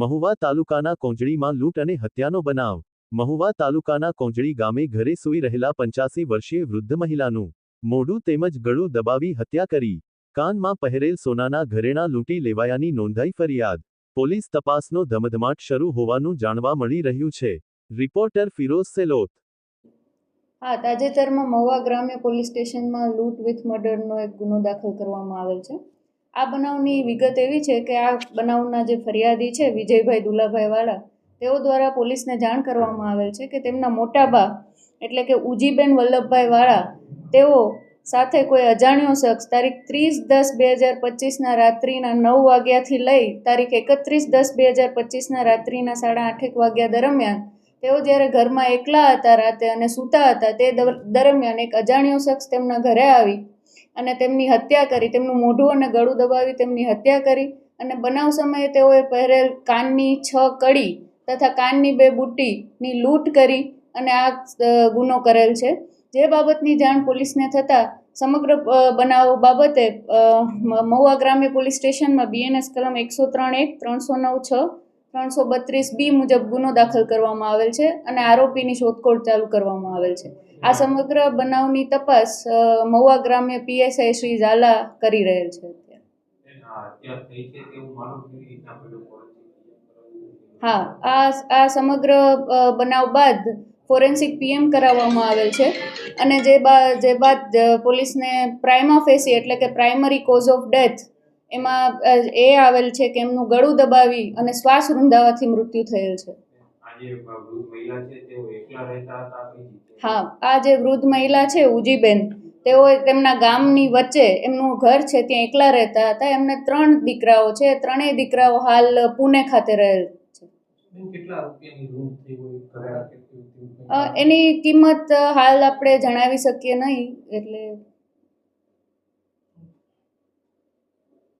મહુવા તાલુકાના કોંજડીમાં લૂંટ અને હત્યાનો બનાવ. મહુવા તાલુકાના કોંજડી ગામે ઘરે સૂઈ રહેલા પંચ્યાસી વર્ષીય વૃદ્ધ મહિલાનું મોઢું તેમજ ગળું દબાવી હત્યા કરી. કાનમાં પહેરેલ સોનાના ઘરેણાં લૂંટી લેવાયાની નોંધાઈ ફરિયાદ. પોલીસ તપાસનો ધમધમાટ શરૂ હોવાનું જાણવા મળી રહ્યું છે. રિપોર્ટર ફિરોઝ સેલોત. હા, તાજેતરમાં મહુવા ગ્રામ્ય પોલીસ સ્ટેશનમાં લૂંટ વિથ મર્ડરનો એક ગુનો દાખલ કરવામાં આવેલ છે. આ બનાવની વિગત એવી છે કે આ બનાવના જે ફરિયાદી છે, વિજયભાઈ દુલાભાઈવાળા તેઓ દ્વારા પોલીસને જાણ કરવામાં આવેલ છે કે તેમના મોટા બા એટલે કે ઉજીબેન વલ્લભભાઈવાળા, તેઓ સાથે કોઈ અજાણ્યો શખ્સ તારીખ ત્રીસ દસ બે હજાર પચીસના રાત્રિના નવ વાગ્યાથી લઈ તારીખ એકત્રીસ દસ બે હજાર પચીસના રાત્રિના સાડા આઠેક વાગ્યા દરમિયાન, તેઓ જ્યારે ઘરમાં એકલા હતા રાતે અને સૂતા હતા તે દરમિયાન એક અજાણ્યો શખ્સ તેમના ઘરે આવી અને તેમની હત્યા કરી, તેમનું મોઢું અને ગળું દબાવી તેમની હત્યા કરી અને બનાવ સમયે તેઓએ પહેરેલ કાનની છ કડી તથા કાનની બે બુટ્ટીની લૂંટ કરી અને આ ગુનો કરેલ છે. જે બાબતની જાણ પોલીસને થતાં સમગ્ર બનાવ બાબતે મહુવા ગ્રામ્ય પોલીસ સ્ટેશનમાં બીએનએસ કલમ એકસો ત્રણ એક, ત્રણસો નવ છ, ત્રણસો બત્રીસ બી મુજબ ગુનો દાખલ કરવામાં આવેલ છે અને આરોપીની શોધખોળ ચાલુ કરવામાં આવેલ છે. આ સમગ્ર બનાવની તપાસ મહુવા ગ્રામ્ય પીએસઆઈ શ્રી ઝાલા કરી રહેલ છે હા આ આ સમગ્ર બનાવ બાદ ફોરેન્સિક પીએમ કરાવવામાં આવેલ છે અને જે બા જે બાદ પોલીસને પ્રાઇમા ફેસી એટલે કે પ્રાઇમરી કોઝ ઓફ ડેથ એમાં એ આવેલ છે કે એમનું ગળું દબાવી અને શ્વાસ રૂંધાવાથી મૃત્યુ થયેલ છે. જે વૃદ્ધ મહિલા છે તેઓ એકલા રહેતા હતા હા આ જે વૃદ્ધ મહિલા છે ઉજીબેન તેઓ તેમના ગામની વચ્ચે એમનું ઘર છે ત્યાં એકલા રહેતા હતા. એમને ત્રણ દીકરાઓ છે ત્રણેય દીકરાઓ હાલ પુણે ખાતે રહેલ છે. એની કિંમત હાલ આપણે જણાવી શકીએ નહીં એટલે